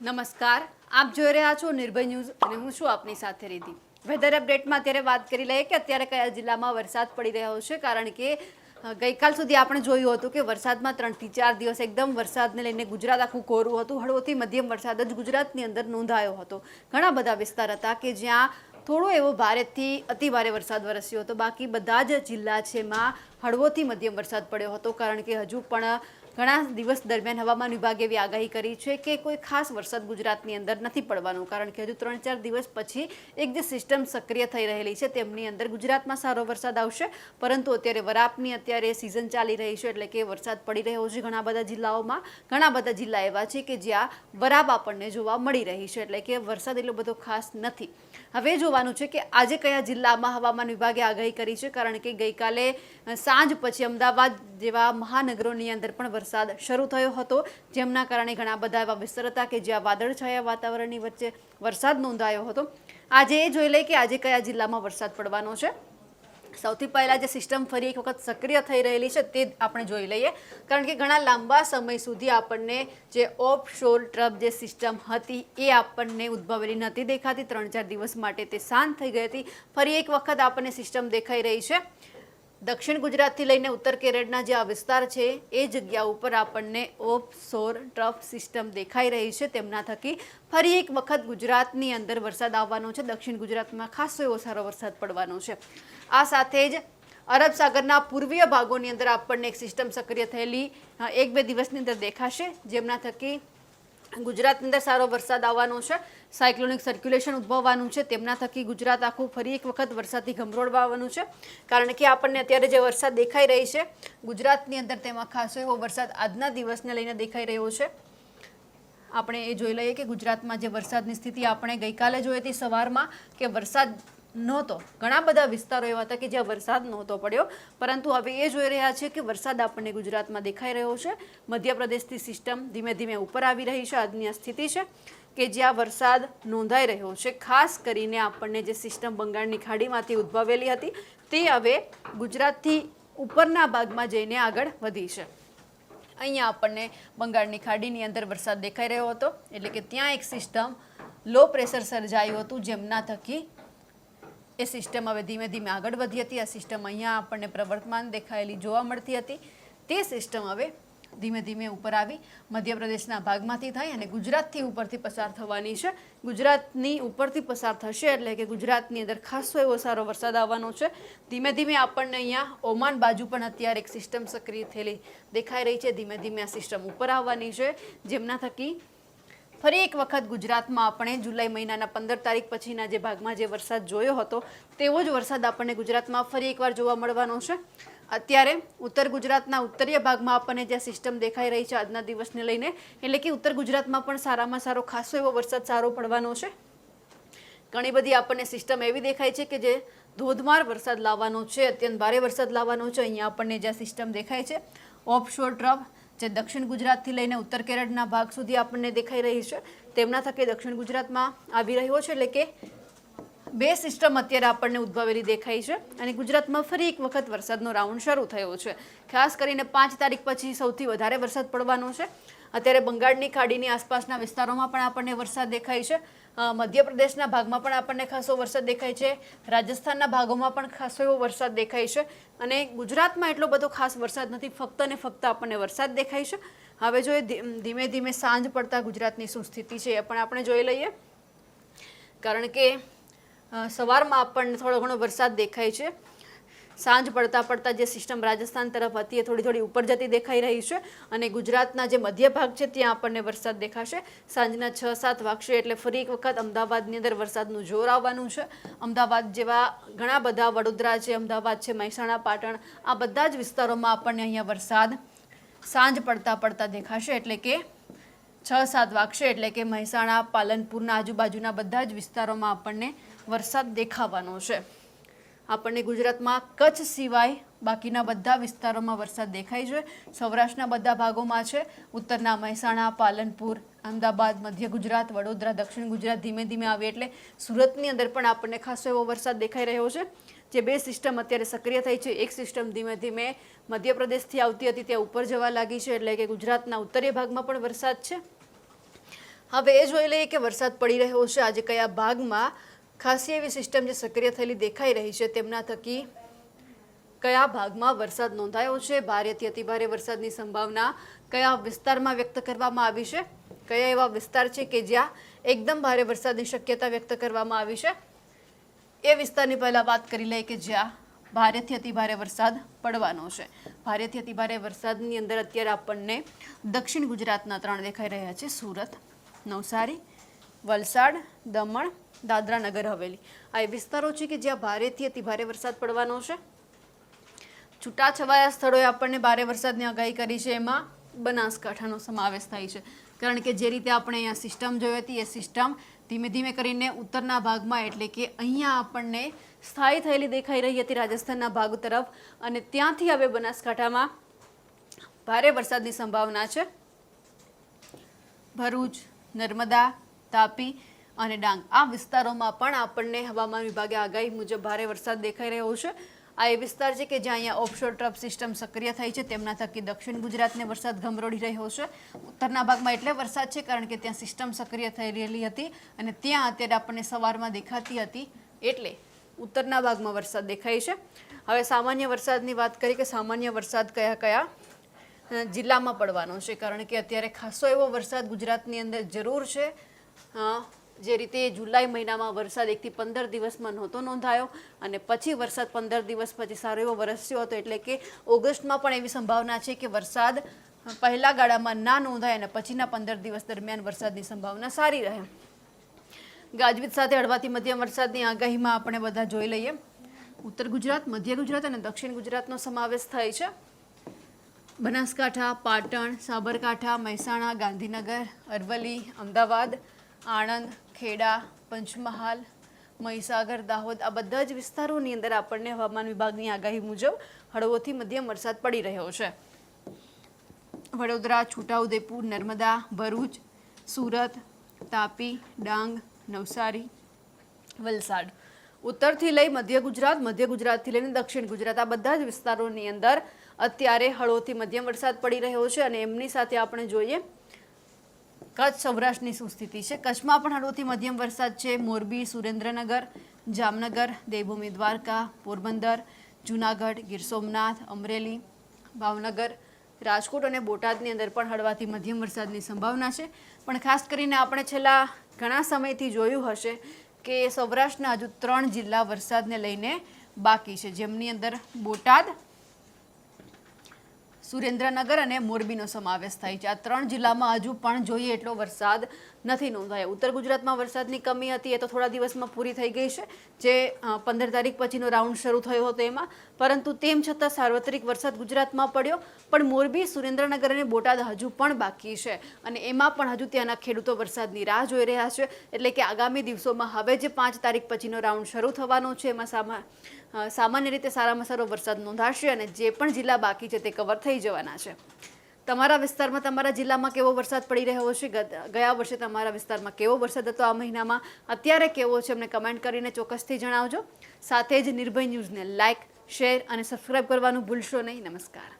નમસ્કાર, આપ જોઈ રહ્યા છો નિર્ભય ન્યૂઝ અને હું છું આપની સાથે રીતિ વેધર અપડેટમાં અત્યારે વાત કરી લઈએ કે અત્યારે કયા જિલ્લામાં વરસાદ પડી રહ્યો છે? કારણ કે ગઈકાલ સુધી આપણે જોયું હતું કે વરસાદમાં ત્રણથી ચાર દિવસ એકદમ વરસાદને લઈને ગુજરાત આખું કોરું હતું. હળવોથી મધ્યમ વરસાદ જ ગુજરાતની અંદર નોંધાયો હતો. ઘણા બધા વિસ્તાર હતા કે જ્યાં થોડો એવો ભારેથી અતિ ભારે વરસાદ વરસ્યો હતો. બાકી બધા જ જિલ્લા છે એમાં હળવોથી મધ્યમ વરસાદ પડ્યો હતો. કારણ કે હજુ પણ ઘણા દિવસ દરમિયાન હવામાન વિભાગે એવી આગાહી કરી છે કે કોઈ ખાસ વરસાદ ગુજરાતની અંદર નથી પડવાનો, કારણ કે હજુ ત્રણ ચાર દિવસ પછી એક જે સિસ્ટમ સક્રિય થઈ રહેલી છે તેમની અંદર ગુજરાતમાં સારો વરસાદ આવશે, પરંતુ અત્યારે વરાપની અત્યારે સિઝન ચાલી રહી છે એટલે કે વરસાદ પડી રહ્યો છે ઘણા બધા જિલ્લાઓમાં. ઘણા બધા જિલ્લા એવા છે કે જ્યાં વરાપ આપણને જોવા મળી રહી છે એટલે કે વરસાદ એટલો બધો ખાસ નથી. હવે જોવાનું છે કે આજે કયા જિલ્લામાં હવામાન વિભાગે આગાહી કરી છે, કારણ કે ગઈકાલે સાંજ પછી અમદાવાદ જેવા મહાનગરોની અંદર પણ વરસાદ શરૂ થયો હતો. જેમના કારણે ઘણા બધા એવા વિસ્તાર હતા કે જ્યાં વાદળછાયા વાતાવરણની વચ્ચે વરસાદ નોંધાયો હતો. આજે એ જોઈ લઈએ કે આજે કયા જિલ્લામાં વરસાદ પડવાનો છે. સૌથી પહેલાં જે સિસ્ટમ ફરી એક વખત સક્રિય થઈ રહેલી છે તે આપણે જોઈ લઈએ. કારણ કે ઘણા લાંબા સમય સુધી આપણને જે ઓફ શોર ટ્રબ જે સિસ્ટમ હતી એ આપણને ઉદ્ભવેલી નથી દેખાતી. ત્રણ ચાર દિવસ માટે તે શાંત થઈ ગઈ હતી. ફરી એક વખત આપણને સિસ્ટમ દેખાઈ રહી છે. દક્ષિણ ગુજરાતથી લઈને ઉત્તર કેરળના જે આ વિસ્તાર છે, એ જગ્યા ઉપર આપણને ઓફ સોર, ટ્રફ સિસ્ટમ દેખાઈ રહી છે. તેમના થકી ફરી એક વખત ગુજરાતની અંદર વરસાદ આવવાનો છે. દક્ષિણ ગુજરાતમાં ખાસો એવો સારો વરસાદ પડવાનો છે. આ સાથે જ અરબ સાગરના પૂર્વીય ભાગોની અંદર આપણને એક સિસ્ટમ સક્રિય થયેલી એક બે દિવસની અંદર દેખાશે. જેમના થકી ગુજરાતની અંદર સારો વરસાદ આવવાનો છે. સાયક્લોનિક સર્ક્યુલેશન ઉદ્ભવવાનું છે. તેમના થકી ગુજરાત આખું ફરી એક વખત વરસાદથી ગમરોડવાનું છે. કારણ કે આપણને અત્યારે જે વરસાદ દેખાઈ રહી છે, ગુજરાતની અંદર તેમાં ખાસો એવો વરસાદ આજના દિવસને લઈને દેખાઈ રહ્યો છે. આપણે એ જોઈ લઈએ કે ગુજરાતમાં જે વરસાદની સ્થિતિ આપણે ગઈકાલે જોઈ હતી સવારમાં, કે વરસાદ નહોતો. ઘણા બધા વિસ્તારો એવા હતા કે જ્યાં વરસાદ નહોતો પડ્યો, પરંતુ હવે એ જોઈ રહ્યા છે કે વરસાદ આપણને ગુજરાતમાં દેખાઈ રહ્યો છે. મધ્યપ્રદેશથી સિસ્ટમ ધીમે ધીમે ઉપર આવી રહી છે, આજની આ સ્થિતિ છે કે જ્યાં વરસાદ નોંધાઈ રહ્યો છે. ખાસ કરીને આપણને જે સિસ્ટમ બંગાળની ખાડીમાંથી ઉદ્ભવેલી હતી, તે હવે ગુજરાતથી ઉપરના ભાગમાં જઈને આગળ વધી છે. અહીંયા આપણને બંગાળની ખાડીની અંદર વરસાદ દેખાઈ રહ્યો હતો, એટલે કે ત્યાં એક સિસ્ટમ લો પ્રેશર સર્જાયું હતું, જેમના થકી એ સિસ્ટમ હવે ધીમે ધીમે આગળ વધી હતી. આ સિસ્ટમ અહીંયા આપણને પ્રવર્તમાન દેખાયેલી જોવા મળતી હતી. તે સિસ્ટમ હવે ધીમે ધીમે ઉપર આવી. મધ્યપ્રદેશના ભાગમાંથી થઈ અને ગુજરાતથી ઉપરથી પસાર થવાની છે. ગુજરાતની ઉપરથી પસાર થશે એટલે કે ગુજરાતની અંદર ખાસો એવો સારો વરસાદ આવવાનો છે. ધીમે ધીમે આપણને અહીંયા ઓમાન બાજુ પણ અત્યારે એક સિસ્ટમ સક્રિય થયેલી દેખાઈ રહી છે. ધીમે ધીમે આ સિસ્ટમ ઉપર આવવાની છે. જેમના થકી ફરી એક વખત ગુજરાતમાં આપણે જુલાઈ મહિનાના પંદર તારીખ પછીના જે ભાગમાં જે વરસાદ જોયો હતો, તેવો જ વરસાદ આપણને ગુજરાતમાં ફરી એકવાર જોવા મળવાનો છે. અત્યારે ઉત્તર ગુજરાતના ઉત્તરીય ભાગમાં આપણને જ્યાં સિસ્ટમ દેખાઈ રહી છે આજના દિવસને લઈને, એટલે કે ઉત્તર ગુજરાતમાં પણ સારામાં સારો ખાસો એવો વરસાદ સારો પડવાનો છે. ઘણી બધી આપણને સિસ્ટમ એવી દેખાય છે કે જે ધોધમાર વરસાદ લાવવાનો છે, અત્યંત ભારે વરસાદ લાવવાનો છે, અહીંયા આપણને જ્યાં સિસ્ટમ દેખાય છે, ઓફશોર ટ્રફ જે દક્ષિણ ગુજરાતથી લઈને ઉત્તર કેરળના ભાગ સુધી આપણને દેખાઈ રહી છે, તેમના થકી દક્ષિણ ગુજરાતમાં આવી રહ્યો છે, એટલે કે બે સિસ્ટમ અત્યારે આપણને ઉદ્ભવેલી દેખાઈ છે અને ગુજરાતમાં ફરી એક વખત વરસાદનો રાઉન્ડ શરૂ થયો છે. ખાસ કરીને પાંચ તારીખ પછી સૌથી વધારે વરસાદ પડવાનો છે. અત્યારે બંગાળની ખાડીની આસપાસના વિસ્તારોમાં પણ આપણને વરસાદ દેખાય છે. મધ્યપ્રદેશના ભાગમાં પણ આપણને ખાસો વરસાદ દેખાય છે. રાજસ્થાનના ભાગોમાં પણ ખાસો એવો વરસાદ દેખાય છે. અને ગુજરાતમાં એટલો બધો ખાસ વરસાદ નથી. ફક્ત ને ફક્ત આપણને વરસાદ દેખાય છે. હવે જો ધીમે ધીમે સાંજ પડતા ગુજરાતની શું સ્થિતિ છે એ પણ આપણે જોઈ લઈએ. કારણ કે સવારમાં આપણને થોડો ઘણો વરસાદ દેખાય છે. સાંજ પડતા પડતા જે સિસ્ટમ રાજસ્થાન તરફ હતી એ થોડી થોડી ઉપર જતી દેખાઈ રહી છે અને ગુજરાતના જે મધ્ય ભાગ છે ત્યાં આપણને વરસાદ દેખાશે. સાંજના છ સાત વાગશે એટલે ફરી એક વખત અમદાવાદની અંદર વરસાદનું જોર આવવાનું છે. અમદાવાદ જેવા ઘણા બધા વડોદરા છે, અમદાવાદ છે, મહેસાણા, પાટણ, આ બધા જ વિસ્તારોમાં આપણને અહીંયા વરસાદ સાંજ પડતા પડતા દેખાશે એટલે કે છ સાત વાગશે એટલે કે મહેસાણા, પાલનપુરના આજુબાજુના બધા જ વિસ્તારોમાં આપણને વરસાદ દેખાવાનો છે. આપણને ગુજરાતમાં કચ્છ સિવાય બાકીના બધા વિસ્તારોમાં વરસાદ દેખાય છે. સૌરાષ્ટ્રના બધા ભાગોમાં છે. ઉત્તરના મહેસાણા, પાલનપુર, અમદાવાદ, મધ્ય ગુજરાત, વડોદરા, દક્ષિણ ગુજરાત ધીમે ધીમે આવે એટલે સુરતની અંદર પણ આપણને ખાસો એવો વરસાદ દેખાઈ રહ્યો છે. જે બે સિસ્ટમ અત્યારે સક્રિય થઈ છે. એક સિસ્ટમ ધીમે ધીમે મધ્યપ્રદેશથી આવતી હતી, ત્યાં ઉપર જવા લાગી છે એટલે કે ગુજરાતના ઉત્તરીય ભાગમાં પણ વરસાદ છે. હવે એ જોઈ લઈએ કે વરસાદ પડી રહ્યો છે. આજે કયા ભાગમાં ખાસી એવી સિસ્ટમ જે સક્રિય થયેલી દેખાઈ રહી છે, તેમના થકી કયા ભાગમાં વરસાદ નોંધાયો છે? ભારેથી અતિભારે વરસાદની સંભાવના કયા વિસ્તારમાં વ્યક્ત કરવામાં આવી છે? કયા એવા વિસ્તાર છે કે જ્યાં એકદમ ભારે વરસાદની શક્યતા વ્યક્ત કરવામાં આવી છે? એ વિસ્તારની પહેલાં વાત કરી લઈએ કે જ્યાં ભારેથી અતિભારે વરસાદ પડવાનો છે. ભારેથી અતિભારે વરસાદની અંદર અત્યારે આપણને દક્ષિણ ગુજરાતના ત્રણ દેખાઈ રહ્યા છે. સુરત, નવસારી, વલસાડ, દમણ દાદરા નગર હવેલી. આ એ વિસ્તારો છે કે જ્યાં ભારેથી અતિભારે વરસાદ પડવાનો છે? છૂટાછવાયા સ્થળોએ આપણને ભારે વરસાદની આગાહી કરી છે. એમાં બનાસકાંઠાનો સમાવેશ થાય છે. કારણ કે જે રીતે આપણે અહીંયા સિસ્ટમ જોઈ હતી, એ સિસ્ટમ ધીમે ધીમે કરીને ઉત્તરના ભાગમાં, એટલે કે અહીંયા આપણને સ્થાયી થયેલી દેખાઈ રહી હતી રાજસ્થાનના ભાગ તરફ. અને ત્યાંથી હવે બનાસકાંઠામાં ભારે વરસાદની સંભાવના છે. ભરૂચ, નર્મદા, તાપી અને ડાંગ. આ વિસ્તારોમાં પણ આપણને હવામાન વિભાગે આગાહી મુજબ ભારે વરસાદ દેખાઈ રહ્યો છે. આ એ વિસ્તાર છે કે જ્યાં અહીંયા ઓફશોર ટ્રફ સિસ્ટમ સક્રિય થઈ છે તેમના થકી દક્ષિણ ગુજરાતને વરસાદ ગમરોડી રહ્યો છે. ઉત્તરના ભાગમાં એટલે વરસાદ છે કારણ કે ત્યાં સિસ્ટમ સક્રિય થઈ રહેલી હતી અને ત્યાં અત્યારે આપણને સવારમાં દેખાતી હતી એટલે ઉત્તરના ભાગમાં વરસાદ દેખાય છે. હવે સામાન્ય વરસાદની વાત કરીએ કે સામાન્ય વરસાદ કયા કયા જિલ્લામાં પડવાનો છે. કારણ કે અત્યારે ખાસો એવો વરસાદ ગુજરાતની અંદર જરૂર છે. અ, જે રીતે જુલાઈ મહિનામાં વરસાદ એકથી પંદર દિવસમાં નહોતો નોંધાયો અને પછી વરસાદ પંદર દિવસ પછી સારો એવો વરસ્યો હતો એટલે કે ઓગસ્ટમાં પણ એવી સંભાવના છે કે વરસાદ પહેલા ગાળામાં ના નોંધાય અને પછીના પંદર દિવસ દરમિયાન વરસાદની સંભાવના સારી રહે. ગાજવીજ સાથે હળવાથી મધ્યમ વરસાદની આગાહીમાં આપણે બધા જોઈ લઈએ. ઉત્તર ગુજરાત, મધ્ય ગુજરાત અને દક્ષિણ ગુજરાતનો સમાવેશ થાય છે. બનાસકાંઠા, પાટણ, સાબરકાંઠા, મહેસાણા, ગાંધીનગર, અરવલ્લી, અમદાવાદ આણંદ, ખેડા, પંચમહાલ, મહીસાગર, દાહોદ આ બધા જ વિસ્તારોની અંદર આપણને હવામાન વિભાગની આગાહી મુજબ હળવોથી મધ્યમ વરસાદ પડી રહ્યો છે. વડોદરા, છોટાઉદેપુર, નર્મદા, ભરૂચ, સુરત, તાપી, ડાંગ, નવસારી, વલસાડ. ઉત્તરથી લઈ મધ્ય ગુજરાત, મધ્ય ગુજરાતથી લઈને દક્ષિણ ગુજરાત આ બધા જ વિસ્તારોની અંદર અત્યારે હળવોથી મધ્યમ વરસાદ પડી રહ્યો છે અને એમની સાથે આપણે જોઈએ કચ્છ સૌરાષ્ટ્રની શું સ્થિતિ છે. કચ્છમાં પણ હળવોથી મધ્યમ વરસાદ છે. મોરબી, સુરેન્દ્રનગર, જામનગર, દેવભૂમિ દ્વારકા, પોરબંદર, જૂનાગઢ, ગીર સોમનાથ, અમરેલી, ભાવનગર, રાજકોટ અને બોટાદની અંદર પણ હળવાથી મધ્યમ વરસાદની સંભાવના છે. પણ ખાસ કરીને આપણે છેલ્લા ઘણા સમયથી જોયું હશે કે સૌરાષ્ટ્રના હજુ ત્રણ જિલ્લા વરસાદને લઈને બાકી છે. જેમની અંદર બોટાદ સુરેન્દ્રનગર અને મોરબીનો સમાવેશ થાય છે. આ ત્રણ જિલ્લામાં હજુ પણ જોઈએ એટલો વરસાદ નથી નોંધાયા. ઉત્તર ગુજરાતમાં વરસાદની કમી હતી, એ તો થોડા દિવસમાં પૂરી થઈ ગઈ છે, જે પંદર તારીખ પછીનો રાઉન્ડ શરૂ થયો હતો એમાં. પરંતુ તેમ છતાં સાર્વત્રિક વરસાદ ગુજરાતમાં પડ્યો, પણ મોરબી, સુરેન્દ્રનગર અને બોટાદ હજુ પણ બાકી છે. અને એમાં પણ હજુ ત્યાંના ખેડૂતો વરસાદની રાહ જોઈ રહ્યા છે. એટલે કે આગામી દિવસોમાં હવે જે પાંચ તારીખ પછીનો રાઉન્ડ શરૂ થવાનો છે, એમાં સામા સામાન્ય રીતે સારામાં સારો વરસાદ નોંધાશે અને જે પણ જિલ્લા બાકી છે તે કવર થઈ જવાના છે. તમારા વિસ્તારમાં, તમારા જિલ્લામાં કેવો વરસાદ પડી રહ્યો છે? ગયા વર્ષે તમારા વિસ્તારમાં કેવો વરસાદ હતો? આ મહિનામાં અત્યારે કેવો છે? અમને કમેન્ટ કરીને ચોક્કસથી જણાવજો. સાથે જ નિર્ભય ન્યૂઝને લાઇક શેર અને સબસ્ક્રાઇબ કરવાનું ભૂલશો નહીં. નમસ્કાર.